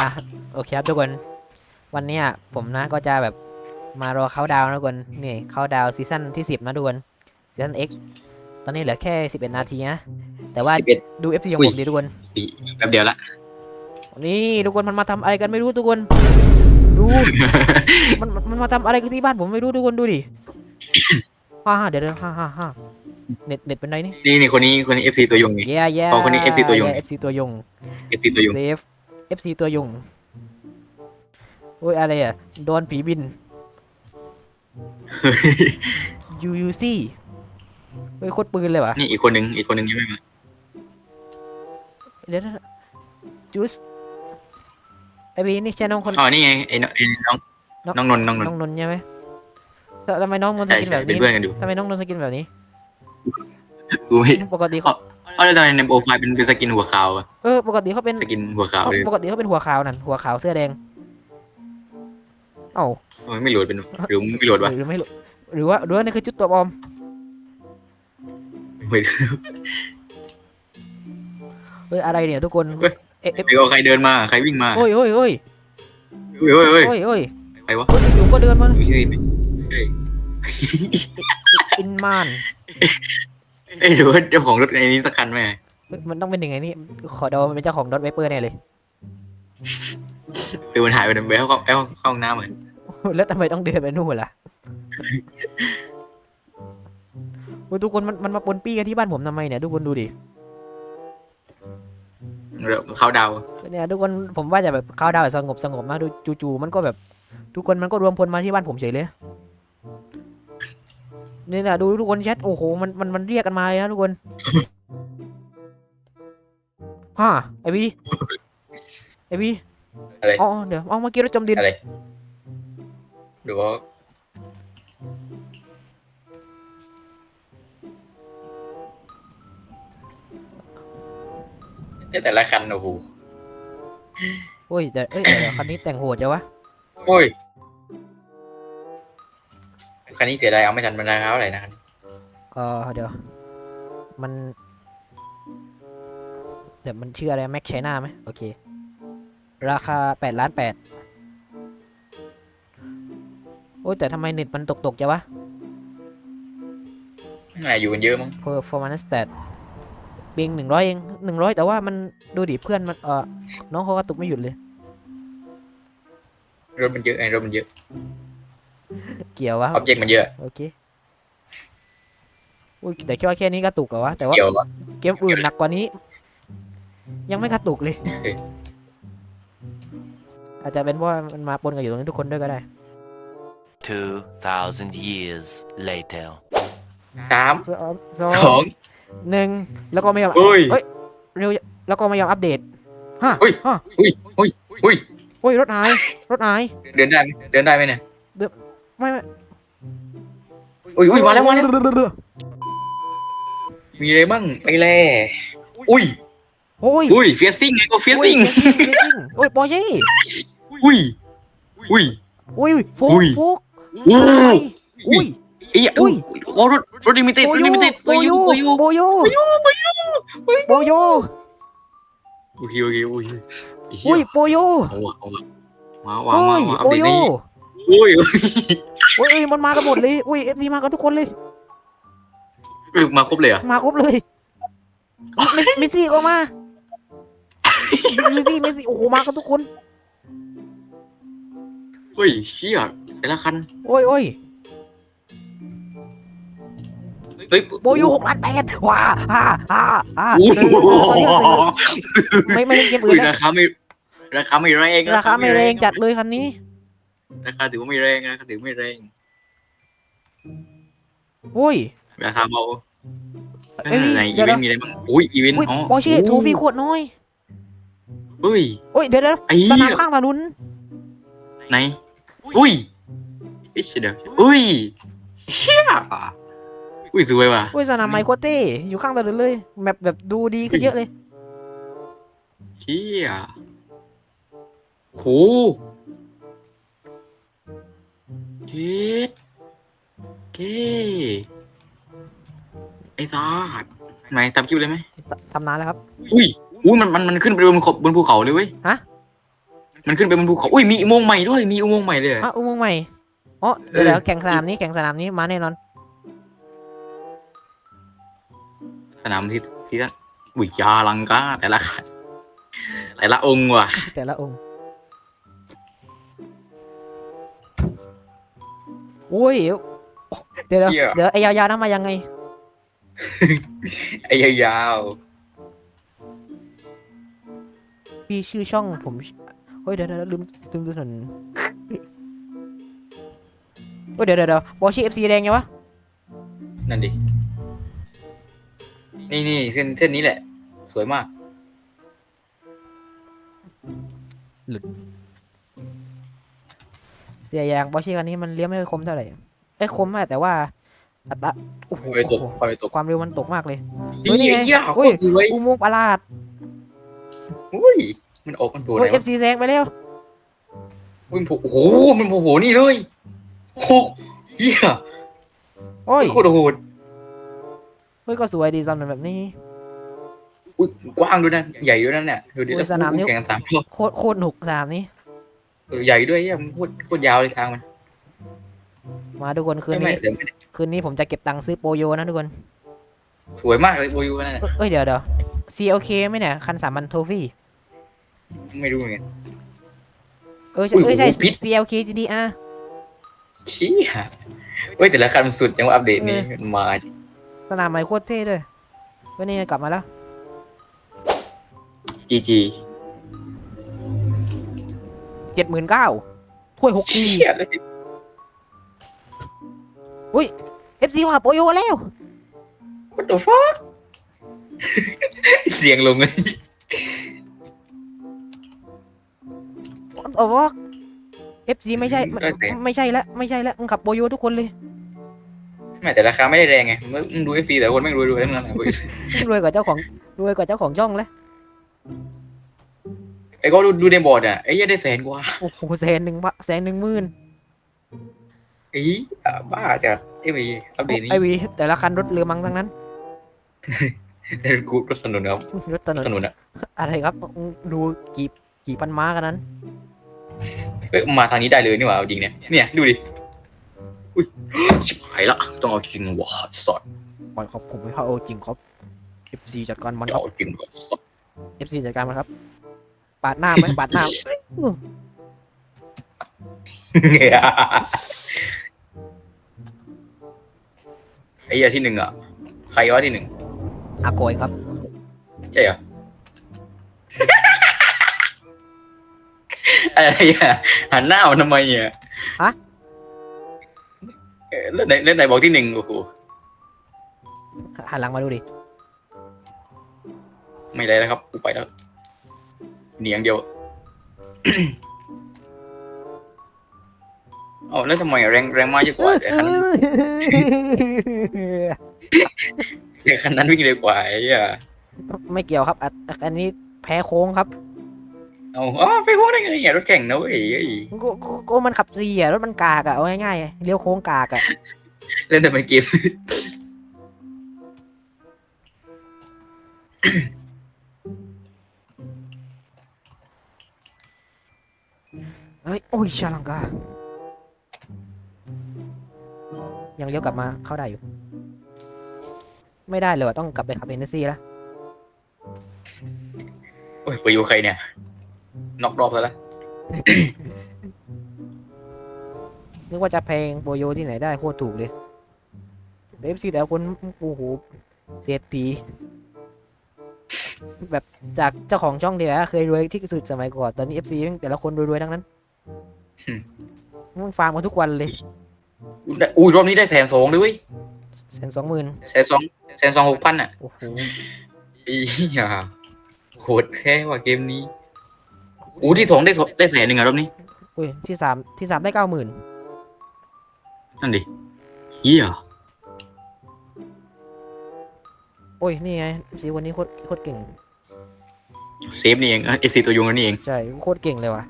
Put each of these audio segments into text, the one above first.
อะโอเคครับทุกคน วันเนี้ยผมนะก็จะแบบมารอเขาดาวน์นะทุกคนนี่เขาดาวซีซั่นที่สิบนะทุกคนซีซั่น X ตอนนี้เหลือแค่สิบเอ็ดนาทีนะแต่ว่าสิบเอ็ดดู FC ของอุ้ยผมดีทุกคนปีแป๊บเดียวละนี่ทุกคนมันมาทำอะไรกันไม่รู้ทุกคนดูมันมันมันมาทำอะไรกันที่บ้านผมไม่รู้ทุกคนดูดิฮ่าฮ่าเดี๋ยวเดี๋ยวฮ่าฮ่าฮ่าเน็ตเน็ตเป็นไรนี่นี่นี่คนนี้คนนี้ FC ตัวยงไงแย่แย่อ๋อคนนี้ FC ตัวยงแ FC ตัวยง FC ตัวยงเซฟ FC ตัวยงโอ้ยอะไรอะ โดนผีบิน UUC เฮ้ยโคตรปืนเลยวะนี่อีกคนหนึ่งอีกคนหนึ่งยังไม่มาเดี๋ยวนะจูสไอบีนี่ใช่น้องคนอ๋อนี่ไงไอ้น้องไอ้น้องน้องน้องนนท์น้องนนน้อท์งนนท์ใช่ไหมแต่ทำไมน้องนนท์สใช่กินใช่แบบเป็นนี้เพื่อนกันอยู่ทำไมน้องนนท์สกินแบบนี้กูไม่ปกติเขา อ๋อแล้วทำไมในโปรไฟล์เป็นเป็นสกินหัวขาวอะเออปกติเขาเป็นสกินหัวขาวเลยปกติเขาเป็นหัวขาวนั่นหัวขาวเสื้อแดงเอ้าทำไมไม่โหลดเป็นหรือไม่โหลดวะหรือไม่รู้หรือว่าหรือว่านี่คือจุดตัวปลอมไม่รู้เฮ้ยอะไรเนี่ยทุกคนเฮ้ยเอ๊ะเอ๊ะไอ้ก็ใครเดินมาใครวิ่งมาโอ้ยโอ้ยโอ้ยเฮ้ยเฮ้ยเฮ้ยโอ้ยโอ้ยใครวะเฮ้ยอยู่ก็เดินมาเลยมีที่เฮ้ยอินมาน เอ้ยหรือว่าเจ้าของรถไอ้นี้สักคันไหมเฮ้ยมันต้องเป็นยังไงนี่ ขอเดามันเป็นเจ้าของดอทไวเปอร์แน่เลยคือมันหายไปไปเข้าเข้าเข้าห้องน้ำเหมือนแล้วทำไมต้องเดินไปนู่นล่ะโอ้ยทุกคนมันมันมาปนปี้กันที่บ้านผมทำไมเนี่ยทุกคนดูดิเข้าดาวเนี่ยทุกคนผมว่าจะแบบเข้าดาวแบบสงบสงบมากดูจู่ๆมันก็แบบ ทุกคนมันก็รวมพลมาที่บ้านผมเฉยเลย นี่นะดูทุกคนแชทโอ้โหมันมันมันเรียกกันมาเลยนะทุกคนฮ่าไอบีไอบีอะไร อ๋อเดี๋ยวเอาเมื่อกี้รถจมดินอะไรหรือว่าเนี่ยแต่ละคันโอ้โหโอ้ยแต่เอ้ยเดี๋ยวคันนี้แต่งโหดจังวะ โอ้ย คันนี้เสียดายเอาไม่ทันมันราคาเท่าไหร่นะคันนี้เออเดี๋ยว มัน เดี๋ยวมันชื่ออะไรแม็กไชน่าไหมโอเค ราคาแปดล้านแปดโอ้ยแต่ทำไมเน็ตมันตกตกๆจังวะ น่าอยู่กันเยอะมั้ง performance stat เพียงหนึ่งร้อยเองหนึ่งร้อยแต่ว่ามันดูดิเพื่อนมันเออน้องเขากระตุกไม่หยุดเลย รถมันเยอะไอ้รถมันเยอะ เกี่ยววะออบเจกต์มันเยอะ โอเคอุ้ยแต่แค่ว่าแค่นี้กระตุกเหรอวะแต่ว่าเกี่ยวอะเกมอื่นหนักกว่านี้ ยังไม่กระตุกเลยเอออาจจะเป็นเพราะว่ามันมาปนกันอยู่ตรงนี้ทุกคนด้วยก็ได้ 2,000 years later. สามสองสอสองงหนึ่งแล้วก็ไม่ยอมเฮ้ยเฮ้ยเร็วแล้วก็ไม่ยอมอัปเดตฮะเฮ้ย ฮะอุ้ยอุ้ยอุ้ยโอ้ยรถหายรถหายเดินได้ไหมเดินได้ไหมเนี่ย ไม่ไม่อุ้ยอุ้ยมาแล้วมาแล้วมีอะไรบ้างไปแล่อุ้ยโอ้ยอุ้ยเฟียซิ่งไงก็เฟียซิ่งโอ้ยโอ้ยปอเย่อุ้ยอุ้ยโอ้ยฟุกอุ้ยฟุกอุ้ยอะไรอุ้ยไอ้ยอุ้อุ้ยยโอ้รถรถลิมิเต็ดโบรถโยลิมิเต็ดโบโยโบโยโบโยโบโยโอเคโอเคโอ้ยอุ้ยโบโยเอาว่ะเอาว่ะมาว่ะมาอุ้ยว่ะอัปโบเดตโยนี้อุ้ยโอ้ยเอ้ยมันมากันหมดเลยอุ้ยเอฟซีมากันทุกคนเลยเอ้ยมาครบเลยเหรอะมาครบเลยเมสเมสซี่ก็มาเมสซี่เมสซี่โอ้โหมากันทุกคนเฮ้ยเชี่ยแต่ละคันโอ้ยโอ้ยเฮ้ยโบโยหกล้านแปดว้าฮ่าฮ่าฮ่าโอ้ซื้อโหซื้อซื้อไม่ไม่เล่นเกมอื่อุ้นยนะราคาไม่ราคาไม่แรงราคาไม่แรงจัดเลยคันนี้ ราคาถือว่าไม่แรงราคาถือไม่แรง โอ้ยราคาเบาเอ้ยในเดี๋อียวเวนนะต์มีอะไรบ้างอุ้ยอีเวนต์อุ้ยอ๋อปอร์เช่โทฟี่ขวดน้อยเฮ้ย โอ้ยเดี๋ยวเดี๋ยวไอ้เหี้ยสนามข้างถนนไหนอุ้ยอิชเดียวอุ้ยเชี่ยอุ้ยสวยว่ะ โอ้ยสนามไมโครเต้อยู่ข้างถนนเลยแมปแบบดูดีขึ้นเยอะเลย เชี่ยโหเจ็ด เก้ไอ้ซาดไหนทำคลิปเลยไหมทำนานแล้วครับ อุ้ยอุ้ยมันมันมันขึ้นไปบนขบบนภูเขาเลยเว้ยฮะ มันขึ้นไปบนภูเขาอุ้ยมีอุโมงค์ใหม่ด้วยมีอุโมงค์ใหม่เลยอะอุโมงค์ใหม่อ๋อเดี๋ยวเออเดี๋ยวแข่งสนามนี้แข่งสนามนี้มาแน่นอน สนามที่ที่นั่นอุ้ยยาลังกาแต่ละขันแต่ละองค์ว่ะ แต่ละองค์โอ้ย เดี๋ยวเดี๋ยวเดี๋ยวไอ้ยาวๆนั้นมายังไง ไอ้ยาวพี่ชื่อช่องผมเฮ้ยเดี๋ยวเดี๋ยวลืมลืมดูถนนเฮ้ยเดี๋ยวเดี๋ยวเดี๋ยวบอชีเอฟซีแดงยังวะๆนั่นดิ นี่นี่เส้นเส้นนี้แหละ สวยมาก เสียยางบอชีคันนี้มันเลี้ยวไม่ค่อยคมเท่าไหร่ เอ้ยคมมากแต่ว่าอัตราโอ้โหไฟตกไฟตกความเร็วมันตกมากเลยนี่เฮ้ยนี่ไงไอ้เหี้ยโคอุ้ยตรสวยอุโมงค์ประหลาดอุ้ยมันออกมันโผล่ไหโอ้นยเอวะฟซีแซงไปแล้วอุ้ยมันโผล่โอ้โหมันโผล่นี่เลยโอ้โหเหี้ยโอ้ยโคตรโหดเฮ้ยก็สวยดีซอนแบบนี้อุ้ยกว้างด้วยนะใหญ่ด้วยนั่นเนี่ยดูดิโอ้ยแล้วสนามนี้แข่งกันสามรอบโคตรโคตรหนุกสนามนี้เออใหญ่ด้วยเหี้ยมันโคตรโคตรยาวเลยทางมัน มาทุกคนคืนไม่นี้ไม่เดี๋ยวไม่ได้คืนนี้ผมจะเก็บตังค์ซื้อโปโยนะทุกคน สวยมากเลยโบยูนั่นน่ะเอ้ยเอ้ยเดี๋ยวเดี๋ยว CLK ไหมเนี่ย คันสามัญโทฟี่ ไม่รู้เหมือนกัน เออใช่อุ้ยเออใช่ โอ้โหพิษ CLK GDR ชี้ฮะเฮ้ยแต่ละคันมันสุดยังว่าอัปเดตนี้มันมาสนามใหม่โคตรเท่ด้วยวันนี้กลับมาแล้ว จีจีเจ็ดหมื่นเก้าถ้วยหกทีเชี่ยเลย FC เขาหาโปโยแล้ว what the fuck เสียงลงเลย โอ้โห FC ไม่ใช่ไม่ไม่ใช่แล้วไม่ใช่แล้วมึงขับโปโยทุกคนเลยไม่แต่ราคาไม่ได้แรงไงมึงมึงดูเอฟซีแต่ละคนไม่งรวยๆทั้งนั้นนะเว้ยรวยกว่าเจ้าของรวยกว่าเจ้าของช่องแล้วไอ้ก็ดูดูในบอร์ดอะไอ้เหี้ยได้แสนกว่าโอ้โหแสนหนึ่งบะแสนหนึ่งหมื่นไอ้อะบ้าจัดไอ้วีอัปเดตนี้ไอวีแต่ละคันรถเรือมังทั้งนั้นได้กูรถถนนครับรถถนนถนนอะอะไรครับดูกี่กี่พันม้ากันนั้นเอ้ยมาทางนี้ได้เลยนี่หว่าเอาจริงเนี่ยเนี่ยดูดิอุ้ยชิบหายละต้องเอาจริงว่ะสอดปล่อยครับผมไม่เข้าเอาจริงครับ FC จัดการมันครัเอาบจริงว่ะสอด FC จัดการมันครับ ปาดหน้าไหมปาดหน้า ไอ้เหี้ยที่หนึ่งอะ ใครวะที่หนึ่งอาโกยครับ ใช่เหรอ อะไรอะหันหน้ามาทำไมอะฮะ เอ่อแล้วไหนแล้วไหนบอกที่หนึ่งโอ้โหหันหลังมาดูดิไม่ได้แล้วครับกูไปแล้วหนีอย่างเดียว เอาแล้วทำไมแรงแรงมาเยอะกว่าแต่คันนั้นแต่คันนั้นวิ่งเร็วกว่าไอ้อะไม่เกี่ยวครับอันอันนี้แพ้โค้งครับเอาอ๋อไปพวกได้ไงเนี่ยรถแข่งนะเว้ยเอ้ยก็ก็ก็มันขับสี่อะรถมันกากอะเอาง่ายๆเลี้ยวโค้งกากอะเล่นแต่ไม่เกมเฮ้ยโอ้ยชาลังกา ยังเลี้ยวกลับมาเข้าได้อยู่ ไม่ได้เลยว่ะต้องกลับไปขับเอ็นซีแล้วโอ้ยไปอยู่ใครเนี่ยนอกรอบซะแล้วนึกว่าจะแพงโบโยที่ไหนได้โคตรถูกเลยเอฟซีแต่ละคนโอ้โหเสียตีแบบจากเจ้าของช่องเดียวเคยรวยที่สุดสมัยก่อนตอนนี้เอฟซีแต่ละคนรวยๆทั้งนั้นมันฟาร์มกันทุกวันเลย อุ้ยรอบนี้ได้แสนสองเลยเว้ยแสนสองหมื่นแสนสองแสนสองหกพันอะโอ้โหอีห่าโหดแค่ว่าเกมนี้อู้ที่สองได้สได้แสนหนึ่งอะรอบนี้อุ้ยที่สามที่สามได้เก้าหมื่นนั่นดิเหี้ยโอ้ยนี่ไงซีวันนี้โคตรโคตรเก่งเซฟนี่เองเอฟซีตัวยงแล้วนี่เองใช่โคตรเก่งเลยว่ะ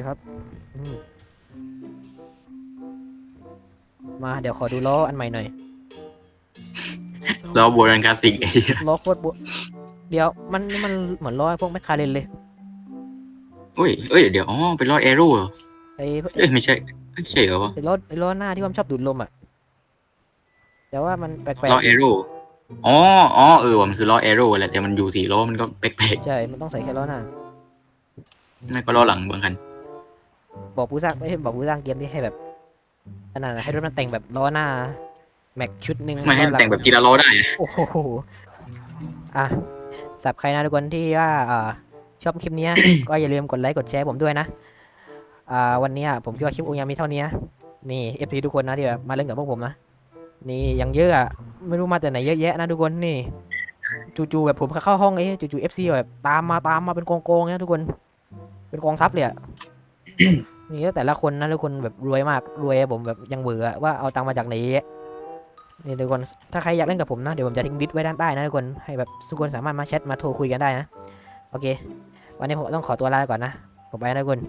คครับอืมมาเดี๋ยวขอดูล้ออันใหม่หน่อยแล้วโบราณคลาสสิกไอ้เหี้ยล้อโคตรโบเดี๋ยวมันมันเหมือนล้อพวกแมคคาเรนเลยอุ้ยเอ้ยเดี๋ยวอ๋อเป็นล้อแอโร่เหรอไอ้เอ้ยไม่ใช่ไม่ใช่เหรอวะไอ้ล้อไอ้ล้อหน้าที่ว่ามันชอบดูดลมอะแต่ว่ามันแปลกล้อแอโร่อ๋ออ๋อเออว่ะมันคือล้อแอโร่แหละแต่มันอยู่สี่ล้อมันก็แปลกๆใช่มันต้องใส่แค่ล้อหน้าๆไม่ก็ล้อหลังบางคัน บอกผู้สร้างไม่ใช่บอกผู้สร้างเกมที่ให้แบบอันนั้นอะให้รถมันแต่งแบบล้อหน้า แม็กชุดหนึ่งไม่ให้มันแต่งแบบทีละล้อได้นะโอ้โหอะสับใครนะทุกคนที่ว่าอ่าชอบคลิปเนี้ยก็อย่าลืมกดไลค์กดแชร์ผมด้วยนะอ่าวันเนี้ยผมคิดว่าคลิปองยังมีเท่านี้นะนี่เอฟซีทุกคนนะที่แบบมาเล่นกับพวกผมนะนี่ยังเยอะอะไม่รู้มาแต่ไหนเยอะแยะนะทุกคนนี่จู่ๆแบบผมเข้าห้องเอ้จู่ๆเอฟซีแบบตามมาตามมาเป็นกองๆเนี่ยทุกคน เป็นกองทัพเลยอะ นี่แต่ละคนนะทุกคนแบบรวยมากรวยผมแบบยังเบื่อว่าเอาตังค์มาจากไหนเยอะนี่ทุกคนถ้าใครอยากเล่นกับผมนะเดี๋ยวผมจะทิ้งดิสไว้ด้านใต้นะทุกคนให้แบบทุกคนสามารถมาแชทมาโทรคุยกันได้นะโอเค วันนี้ผมต้องขอตัวลาไปก่อนนะผมไปนะทุกคน